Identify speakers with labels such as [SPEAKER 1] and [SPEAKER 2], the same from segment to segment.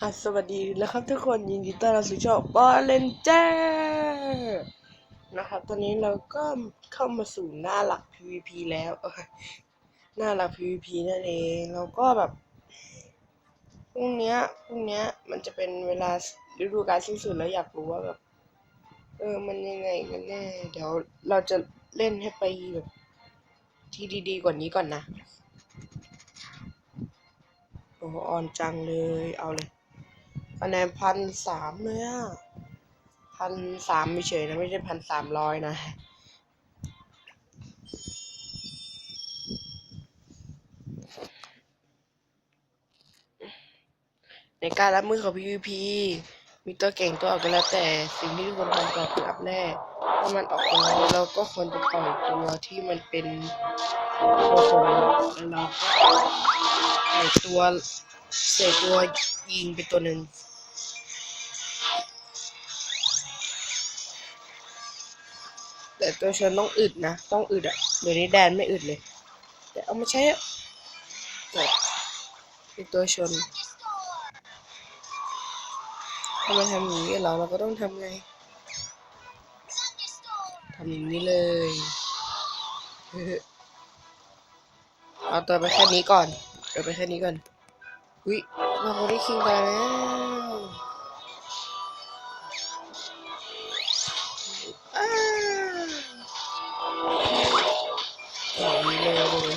[SPEAKER 1] อะสวัสดีนะครับทุกคนยินดีต้อนรับสู่ช่องบอลเลนเจอร์นะครับ ตอนนี้เราก็เข้ามาสู่หน้าหลัก PVP แล้วหน้าหลัก PVP นั่นเองเราก็แบบพรุ่งนี้พรุ่งนี้มันจะเป็นเวลาฤดูกาลสิ้นสุดแล้วอยากรู้ว่าแบบเออมันยังไงกันแน่ เดี๋ยวเราจะเล่นให้ไปแบบที่ดีๆกว่านี้ก่อนนะ อ้อ่อนจังเลยเอาเลยคะแนนพันสามเลยอะพันสามไม่เฉยนะไม่ใช่พันสามร้อยนะในการรับมือของ PVP มีตัวเก่งตัวออกก็แล้วแต่สิ่งที่ทุกคนทำก่อนคืออัพแรกถ้ามันออกมาเราก็ควรจะปล่อยตัวที่มันเป็นตัวโหดแล้วเราก็ ตัวใส่ตัวยิงไปตัวหนึ่งแต่ตัวชนต้องอึดนะ ต้องอึดอะเดี๋ยวนี้แดนไม่อึดเลย แต่เอามาใช้อะแต่ตัวชนถ้ามทำอย่างนี้เราเราก็ต้องทำไงทำอย่างนี้เลย เอาตัวไปแค่นี้ก่อน ดี๋ยวไปแค่นี้ก่อนอุ้ยเราได้คิงตาแล้วอ้าอย่างนี้เลยเลย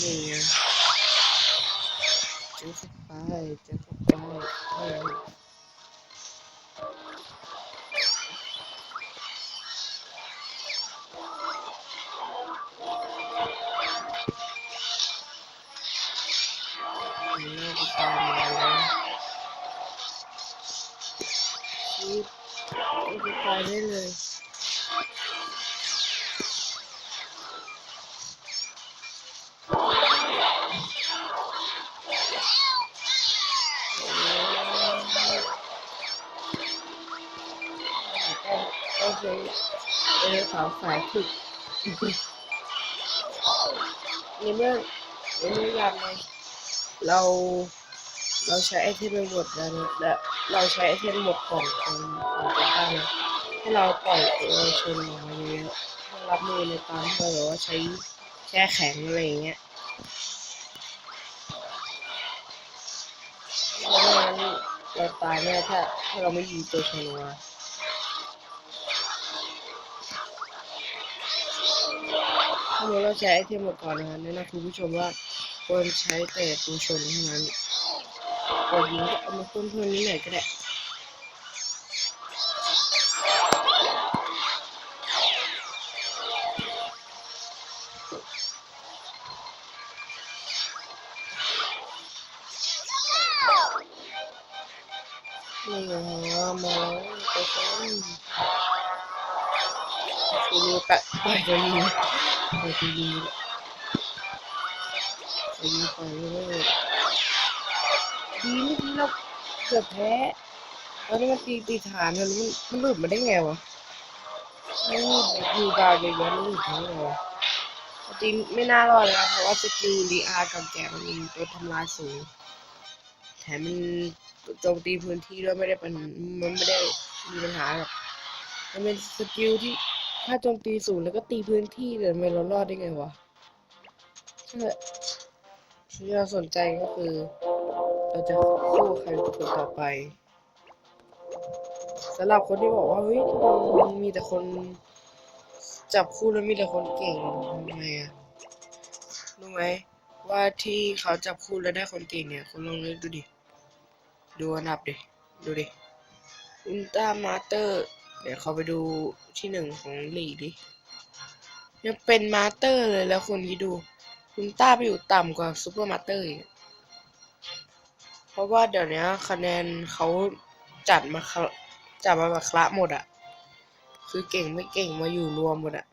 [SPEAKER 1] นี่ไงเจะเข้าไปเจะเข้าไป น้าติดตามมาแล้วรีบรีบไปได้เลยโอเคเออขาวสายถึกนี่เมื่อนี่เมื่อยามไง เรา เราใช้ไอเทมไปหมดแล้วนะและเราใช้ไอเทมหมดก่อนของของตัวตั้งนะให้เราปล่อยตัวชนออกมาเยอะๆเพื่อรับมือในตอนที่เราแบบว่าใช้แช่แข็งอะไรอย่างเงี้ยเพราะไม่งั้นเราตายแน่ถ้าถ้าเราไม่ยิงตัวชนออกมาถ้าเราใช้ไอเทมหมดก่อนนะคะแนะนำคุณผู้ชมว่า ควรใช้แต่ตัวชนเท่านั้นตัวยิงก็เอามาเพิ่มเพิ่มนิดหน่อยก็ได้นี่ไงมาแล้วตัวชนคือแปะปล่อยตัวยิงปล่ อยตัวยิงตัวยิงไปเรื่อยดีเมื่อกี้เราเกือบแพ้ตอนนี้มันตีตีฐานมันมันมันหลุดมาได้ไงวะนหลุดอยู่ดาวเยอะๆมันหลุดมาได้ไงวะจริงไม่น่ารอดเลยนะเพราะว่าสกิลดีอาร์กับแกมันมีตัวทำลายสูง แถมมันโจมตีพื้นที่ด้วยไม่ได้เป็นมันไม่ได้มีปัญหาหรอกมันเป็นสกิลที่ถ้าโจมตีสูงแล้วก็ตีพื้นที่เลยทำไมเรารอดได้ไงวะใช่ ที่เราสนใจก็คือ เราจะสู้ใครเป็นคนต่อไปสำหรับคนที่บอกว่าเฮ้ยมันมีแต่คนจับคู่แล้วมีแต่คนเก่งทำไมอะรู้ไหมว่าที่เขาจับคู่แล้วได้คนเก่งเนี่ยคุณลองนึกดูดิ ดูอันดับดิ ดูดิอุลตร้ามาสเตอร์ เดี๋ยวเขาไปดูที่หนึ่งของลีกดิยังเป็นมาสเตอร์เลยแล้วคนที่ดู อุลตร้าไปอยู่ต่ำกว่าซูเปอร์มาสเตอร์อีกเพราะว่าเดี๋ยวนี้คะแนนเขาจัดมาคะจัดมาแบบคละหมดอะคือเก่งไม่เก่งมาอยู่รวมหมดอะ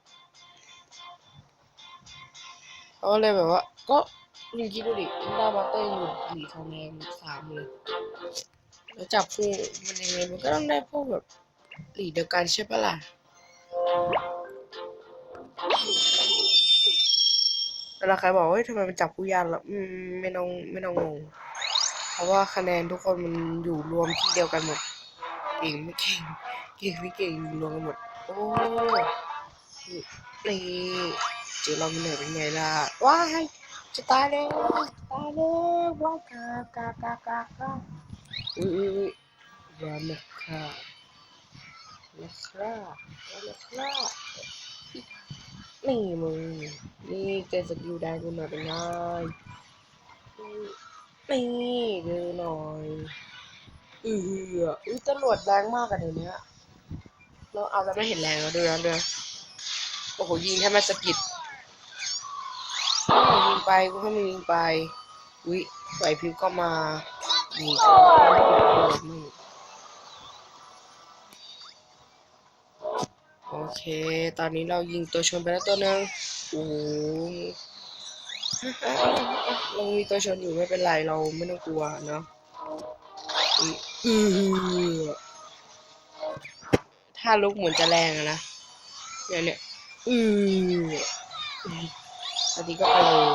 [SPEAKER 1] เขาเลยแบบว่า ก็ยิงคิดดูดิอินดาบัตเตอร์อยู่สี่คะแนนสามเลยแล้วจับคู่มันยังไงมันก็ต้องได้พวกแบบหลีเดียวกันใช่ปะล่ะ เวลาใครบอกว่าเฮ้ยทำไมมันจับผู้ยากแล้วอืมไม่ต้องไม่ต้องงง เพราะว่าคะแนนทุกคนมันอยู่รวมที่เดียวกันหมด เก่งไม่เก่ง เก่งไม่เก่งอยู่รวมกันหมด โอ้นี่เจอเราไม่เหนื่อยเป็นไงล่ะ ว้าย จะตายแล้ว ตายแล้วว้ายกากากากากาอุ้ยอุ้ยยร้อนนะครับนะครับร้อนะครับ นี่มึง นี่เจอสกิลแดงกูหน่อยเป็นไงนี่ดูหน่อยอืออุ้ยตำรวจแรงมากกันเดี๋ยวนี้เราเอาแล้วไม่เห็นแรงแล้วด้วยนะเด้อโอ้โหยิงแค่มาสกิดให้มันยิงไปกูให้มันยิงไปอุ้ยไหวพริบก็มานี่ก็ไม่ เค ตอนนี้เรายิงตัวชนไปแล้วตัวหนึงโอ้โหเรามีตัวชนอยู่ไม่เป็นไรเราไม่ต้องกลัวเนาะอืออือถ้าลุกเหมือนจะแรงอะนะเนี่ยเนี่ยอืออันนี้ก็เลย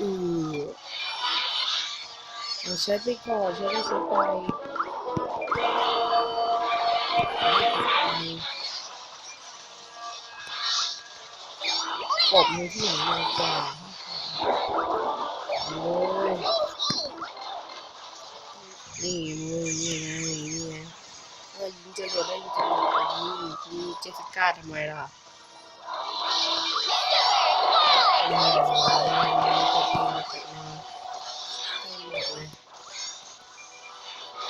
[SPEAKER 1] อือเอาใช้ไปก่อนใช้ไปใช้ไป กบมือที่ไหนมากกว่าโอ้ยนี่มือนี่ไงนี่ไงถ้ายิงจรวดได้ยิงจรวดแบบนี้ยิงเจสสิก้าทำไมล่ะไม่ได้ไม่ได้ก็ตีมาเตะมาไม่หมดเลย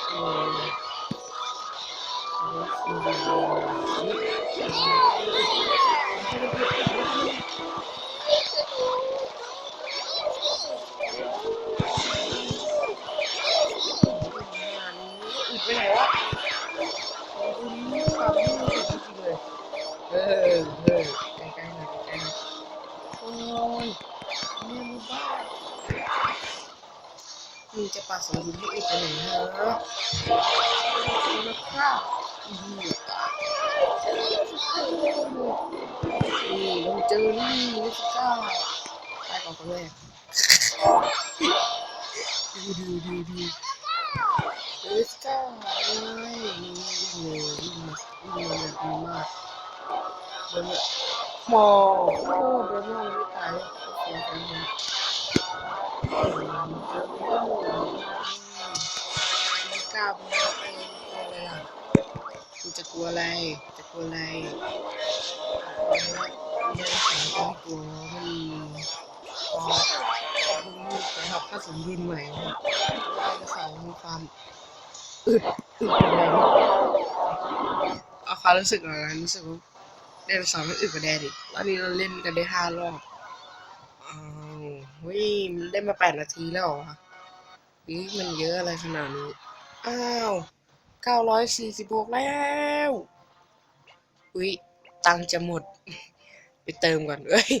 [SPEAKER 1] โอ้ยโอ้ย จะปาสมดุลให้อึดไปไหนฮะแล้วข้าอือนี่เราเจอนี่ลิสก้าตายก่อนคนแรกดูดูดูดูลิสก้าเอ้ยวิ่งเลยวิ่งมาวิ่มาดีมากเดินเนี่ยมอโอ้เดินมาไม่ตายเสียใจเลย เออเจอโอ้ลิสก้าเป็นอะไรล่ะกูจะกลัวอะไร จะกลัวอะไรเนี่ยสิ่งที่กลัวมันพอพรุ่งนี้ไปหับค่าสมดุลใหม่นะจะสอนมีความอึดอึดกว่าแดงเอาความรู้สึกอะไรรู้สึกว่าเล่นสองมันอึดกว่าแดงดิตอนนี้เราเล่นกันได้ห้ารอบ เฮ้ยมันได้มาแปดนาทีแล้วเหรอนี่มันเยอะอะไรขนาดนี้ อ้าวเก้าร้อยสี่สิบหกแล้วอุ้ยตังจะหมด ไปเติมก่อนเอ้ย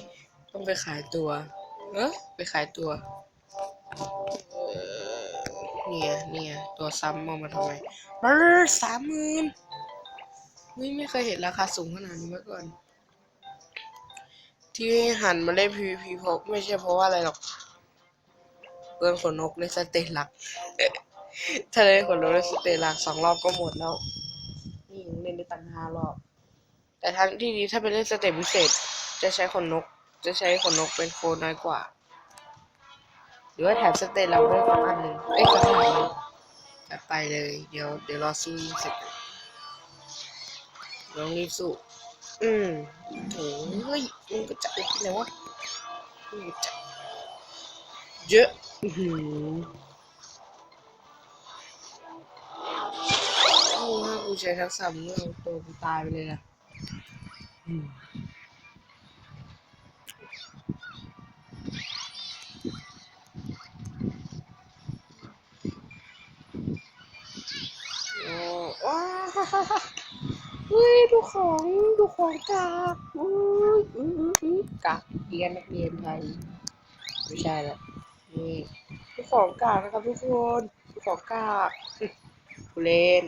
[SPEAKER 1] ต้องไปขายตัวเออไปขายตัวเนี่ยเนี่ยตัวซ้ำเอามาทำไมเออสามหมื่นไม่ไม่เคยเห็นราคาสูงขนาดนี้มาก่อน ที่หันมาเล่น PVP เพราะไม่ใช่เพราะว่าอะไรหรอกเพื่อนขนนกในสเตจหลักถ้าเล่นขนนกในสเตจหลักสองรอบก็หมดแล้ว นี่ยังเล่นได้ตั้งห้ารอบ แต่ทั้งที่นี้ถ้าไปเล่นสเตจพิเศษ จะใช้ขนนก จะใช้ขนนกเป็นโคน้อยกว่า หรือว่าแถมสเตจเราด้วยสักอันหนึ่งเอ้ยสักอันหนึ่งจัดไปเลย เดี๋ยวเดี๋ยวรอสู้เสร็จลองรีบสู้ อืมโอ้ยมึงก็จับไปที่ไหนวะมึงก็จับเยอะอือหือโอ้ถ้ากูใช้ทักษะมึงเอาตัวกูตายไปเลยนะอืม ของดูของกากอุ้ยกากเกียนเกียนไทยไม่ใช่ละนี่ดูของกากนะครับทุกคนดูของกากผู้เล่น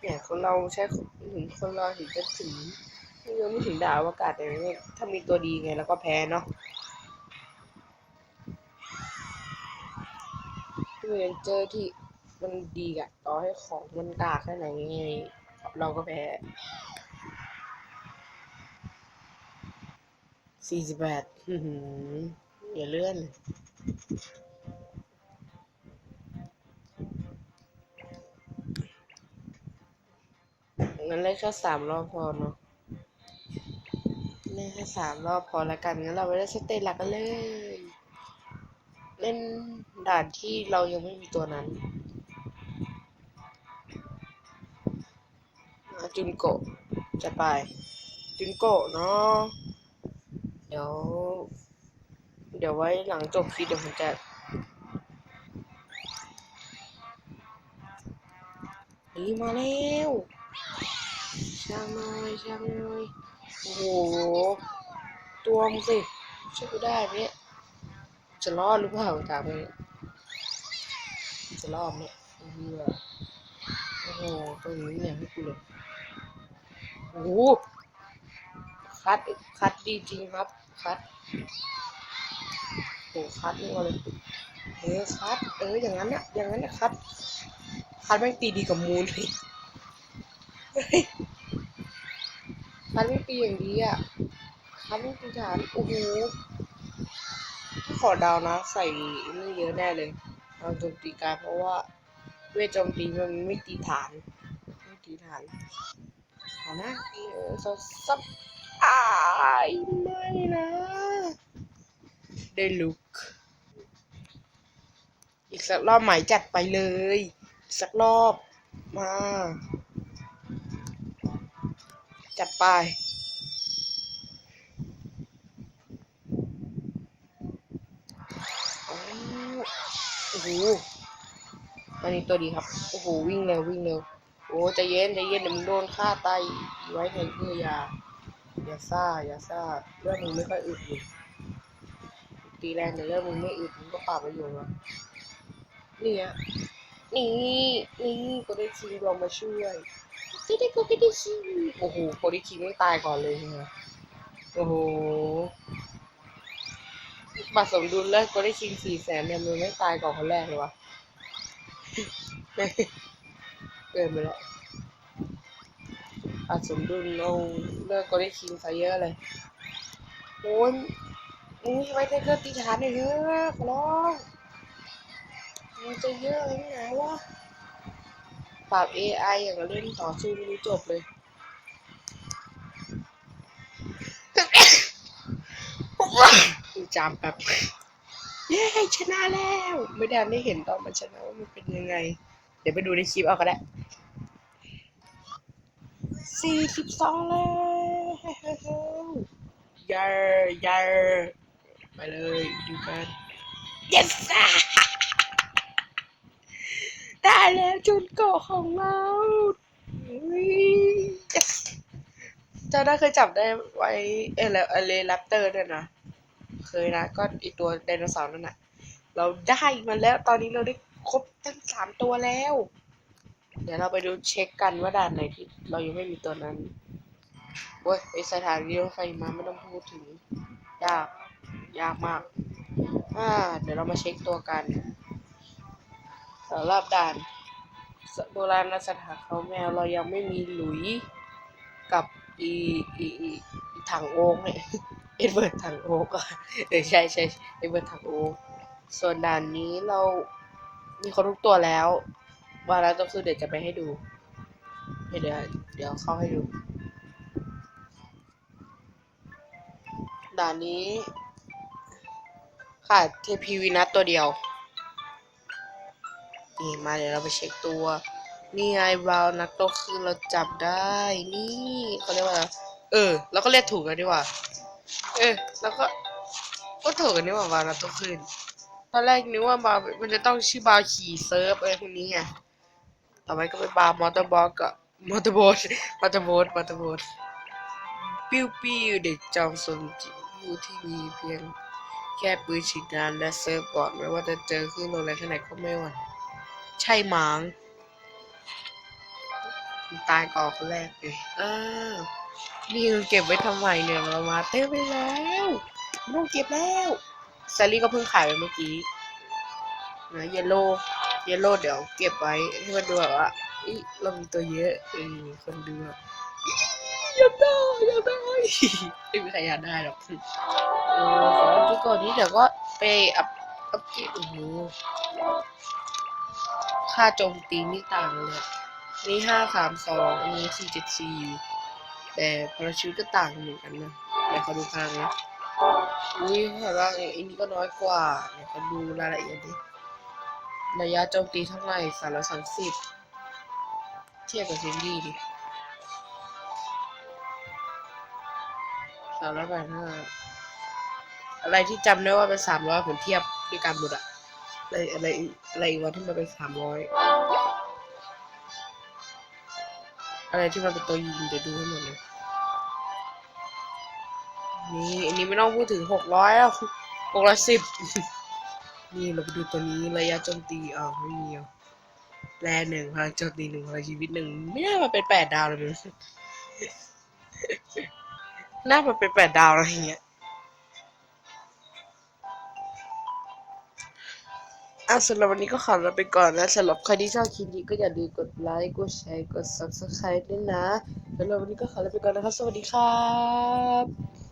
[SPEAKER 1] เนี่ยคนเราใช้ถึงคนเราถึงจะถึงไม่ยังไม่ถึงดาวอากาศแต่เนี่ยถ้ามีตัวดีไงแล้วก็แพ้เนาะเวนเจอที่มันดีอะต่อให้ของมันกากแค่ไหนไงเราก็แพ้ สี่สิบแปดอย่าเลื่อน งั้นเล่นแค่สามรอบพอเนาะเล่นแค่สามรอบพอและกัน งั้นเราไปเล่นสเตจหลักกันเลย เล่นด่านที่เรายังไม่มีตัวนั้นจุนโกะจะไป จุนโกะเนาะ ดี๋ยว เดี๋ยวไว้หลังจบคลิปเดี๋ยวผมจะเฮ้ยมาแล้วช่างน่อยช่างน่อยโอ้โห ตัวมึงสิช่วยกูได้ไหมเนี่ยจะรอดหรือเปล่าถามเลยจะรอดไหมเหี้ยโอ้โหตัวนี้เนี่ยให้กูเลยโอ้โหคัดคัดดีจริงครับ คัดโอ้คัดนี่มาเลยเออคัดเอออย่างนั้นอะอย่างนั้นอะคัดคัดแม่งตีดีกับมูลเลยคัดไม่งตีอย่างดีอะคัดไม่งตีฐานโอ้โหถ้าขอดาวนะใส่นี่เยอะแน่เลยเราโจมตีการเพราะว่าเวทโจมตีมันไม่ตีฐานไม่ตีฐานเอานะเออซับ อายไม่นะ ได้ลุก อีกสักรอบใหม่จัดไปเลย สักรอบมา จัดไปโอ้โหอันนี้ตัวดีครับ โอ้โห วิ่งเร็ววิ่งเร็ว โอ้ใจเย็นใจเย็นเดี๋ยวมึงโดนฆ่าตายไว้แทนเพื่อยา ยาซ่ายาซ่าเรื่องมึงไม่ค่อยอึดอยู่ตีแรงแต่เรื่องมึงไม่อึดมึงก็ปราบไปอยู่นะนี่อะนี่นี่ก็ได้คิงลงมาช่วยก็ได้ก็ได้คิงโอ้โหโคดิคิงไม่ตายก่อนเลยใช่ไหมโอ้โหบัตรสมดุลเลิกก็ได้ชิงสี่แสนเนี่ยมันไม่ตายก่อนคนแรกเลยวะเกินไปแล้ว บัตรสมดุลเอาเลิกก็ได้ชิงซะเยอะเลยโอ้ยมึงไว้ได้เกิดตีฐานหน่อยเถอะขอร้องมึงจะเยอะยังไงวะปราบ AI อย่างกับเล่นต่อสู้ไม่รู้จบเลยจามแบบเย้ชนะแล้ว ไม่ได้ไม่เห็นตอนมันชนะว่ามันเป็นยังไง เดี๋ยวไปดูในคลิปเอาก็ได้ สี่สิบสองแล้วยาร์ยาร์ไปเลยดูกัน yes ได้แล้วจุดเกาะของเราอุ๊ย yes เจ้าได้เคยจับได้ไว้เออแล้วเลแรปเตอร์ด้วยนะ เคยนะ ก็อีตัวไดโนเสาร์นั่นน่ะเราได้มันแล้วตอนนี้เราได้ครบทั้งสามตัวแล้ว เดี๋ยวเราไปดูเช็คกันว่าด่านไหนที่เรายังไม่มีตัวนั้นโอ้ยไอสถานีรถไฟมาไม่ต้องพูดถึง ยาก ยากมาก อ่า เดี๋ยวเรามาเช็คตัวกันสำหรับด่านโบราณสถานเขาแมวเรายังไม่มีหลุยกับอีอีอีถังโอ๊กเนี่ยเอ็ดเวิร์ดถังโอ๊กอะเออใช่ใช่เอ็ดเวิร์ดถังโอ๊กส่วนด่านนี้เรามีคนทุกตัวแล้ว ว่าแล้วก็คือเดี๋ยวจะไปให้ดูเดี๋ยวเดี๋ยวเข้าให้ดู ด่านนี้ขาดเทพีวินัสตัวเดียว นี่มาเดี๋ยวเราไปเช็คตัว นี่ไงบราวนักโตคือเราจับได้ นี่เขาเรียกว่า เออ แล้วก็เรียกถูกกันดีกว่า เออ แล้วก็ก็ถูกกันดีกว่าบราวนักโตขึ้นตอนแรกนึกว่าบราวมันจะต้องชื่อบราวขี่เซิร์ฟอะไรพวกนี้ไง ต่อไปก็เป็นบามอเตอร์บอลกับมอเตอร์บ๊ทมอเตอร์บ๊ทมอเตอร์บ๊ทปิ้วปิ้วเด็กจอมสนจิ๋วที่มีเพียงแค่ปืนฉีดน้ำและเซิร์ฟบอร์ดไม่ว่าจะเจอขึ้นลงอะไรแค่ไหนก็ไม่หวั่นใช่หมางตายก่อนคนแรกเลยอ้าวนี่เราเก็บไว้ทำไมเนี่ยเรามาเต้ไปแล้วไม่ต้องเก็บแล้วซารี่ก็เพิ่งขายไปเมื่อกี้นะเยลโล่ เยลโล่เดี๋ยวเก็บไว้ให้มันดูแบบว่าอีเรามีตัวเยอะเออคนดูอะอยากได้อยากได้ไม่มีใครอยากได้หรอกเออขออัพก่อนนี้เดี๋ยวก็ไปอัพอัพเกรดโอ้โหค่าโจมตีนี่ต่างเลยนี่ห้าสามสองอันนี้สี่เจ็ดสี่แต่พลังชีวิตก็ต่างเหมือนกันนะเดี๋ยวเขาดูพลังนะอุ้ยพลังอันนี้ก็น้อยกว่าเดี๋ยวเขาดูรายละเอียดดิ ระยะโจมตีเท่าไหร่สามร้อยสามสิบเทียบกับซินดี้ดิสามร้อยแปดห้าอะไรที่จำได้ว่าเป็นสามร้อยผมเทียบด้วยกันหมดอะอะไรอะไรอะไรอีกวันที่มันเป็นสามร้อยอะไรที่มันเป็นตัวยิงเดี๋ยวดูให้หมดเลยนี่อันนี้ไม่ต้องพูดถึงหกร้อยอะหกร้อยสิบ นี่เราไปดูตัวนี้ระยะโจมตีอ้าวไม่มีอะแรหนึ่งพลังโจมตีหนึ่งพลังชีวิตหนึ่งไม่น่ามาเป็นแปดดาวเลยมั้งน่ามาเป็นแปดดาวอะไรเงี้ยอะสำหรับวันนี้ก็ขอลาไปก่อนนะสำหรับใครที่ชอบคลิปนี้ก็อย่าลืมกดไลค์กดแชร์กด subscribe ด้วยนะสำหรับวันนี้ก็ขอลาไปก่อนนะครับ สวัสดีครับ